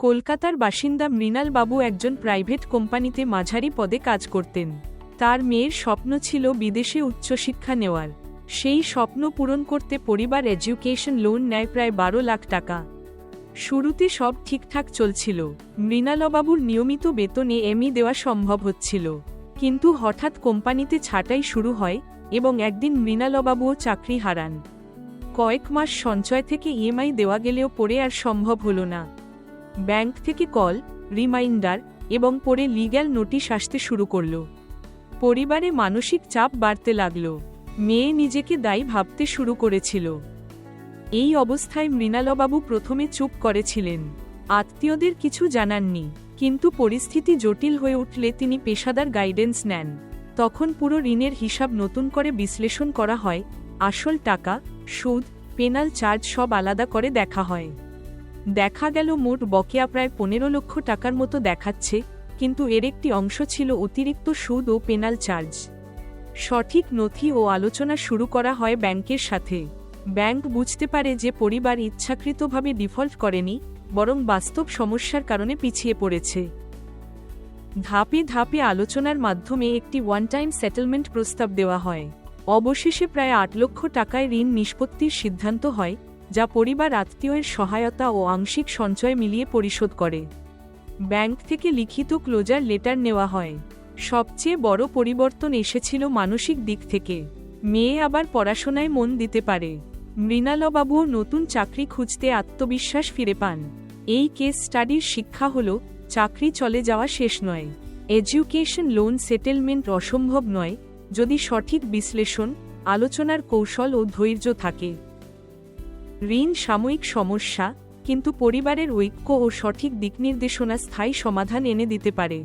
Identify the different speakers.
Speaker 1: কলকাতার বাসিন্দা মৃণালবাবু একজন প্রাইভেট কোম্পানিতে মাঝারি পদে কাজ করতেন। তার মেয়ের স্বপ্ন ছিল বিদেশে উচ্চশিক্ষা নেওয়ার। সেই স্বপ্ন পূরণ করতে পরিবার এডুকেশন লোন নেয় প্রায় বারো লাখ টাকা। শুরুতে সব ঠিকঠাক চলছিল। মৃণালবাবুর নিয়মিত বেতনে এমই দেওয়া সম্ভব হচ্ছিল। কিন্তু হঠাৎ কোম্পানিতে ছাঁটাই শুরু হয় এবং একদিন মৃণালবাবুও চাকরি হারান। কয়েক মাস সঞ্চয় থেকে ইএমআই দেওয়া গেলেও পরে আর সম্ভব হলো না। ব্যাংক থেকে কল, রিমাইন্ডার এবং পরে লিগ্যাল নোটিশ আসতে শুরু করল। পরিবারে মানসিক চাপ বাড়তে লাগল। মেয়ে নিজেকে দায়ী ভাবতে শুরু করেছিল। এই অবস্থায় মৃণালবাবু প্রথমে চুপ করেছিলেন। আত্মীয়দের কিছু জানাননি, কিন্তু পরিস্থিতি জটিল হয়ে উঠলে তিনি পেশাদার গাইডেন্স নেন। তখন পুরো ঋণের হিসাব নতুন করে বিশ্লেষণ করা হয়, আসল টাকা, সুদ, পেনাল চার্জ সব আলাদা করে দেখা হয়। দেখা গেল মোট বকেয়া প্রায় পনেরো লক্ষ টাকার মতো দেখাচ্ছে, কিন্তু এর একটি অংশ ছিল অতিরিক্ত সুদ ও পেনাল চার্জ। সঠিক নথি ও আলোচনা শুরু করা হয় ব্যাংকের সাথে। ব্যাংক বুঝতে পারে যে পরিবার ইচ্ছাকৃতভাবে ডিফল্ট করেনি, বরং বাস্তব সমস্যার কারণে পিছিয়ে পড়েছে। ধাপে ধাপে আলোচনার মাধ্যমে একটি ওয়ান টাইম সেটেলমেন্ট প্রস্তাব দেওয়া হয়। অবশেষে প্রায় আট লক্ষ টাকায় ঋণ নিষ্পত্তির সিদ্ধান্ত হয় যা পরিবার আত্মীয়ের সহায়তা ও আংশিক সঞ্চয় মিলিয়ে পরিশোধ করে। ব্যাংক থেকে লিখিত ক্লোজার লেটার নেওয়া হয়। সবচেয়ে বড় পরিবর্তন এসেছিল মানসিক দিক থেকে। মেয়ে আবার পড়াশোনায় মন দিতে পারে। মৃণালবাবুও নতুন চাকরি খুঁজতে আত্মবিশ্বাস ফিরে পান। এই কেস স্টাডির শিক্ষা হল, চাকরি চলে যাওয়া শেষ নয়। এডুকেশন লোন সেটেলমেন্ট অসম্ভব নয়। যদি সঠিক বিশ্লেষণ, আলোচনার কৌশল ও ধৈর্য থাকে। ঋণ সাময়িক সমস্যা কিন্তু পরিবারের ঐক্য ও সঠিক দিকনির্দেশনা স্থায়ী সমাধান এনে দিতে পারে।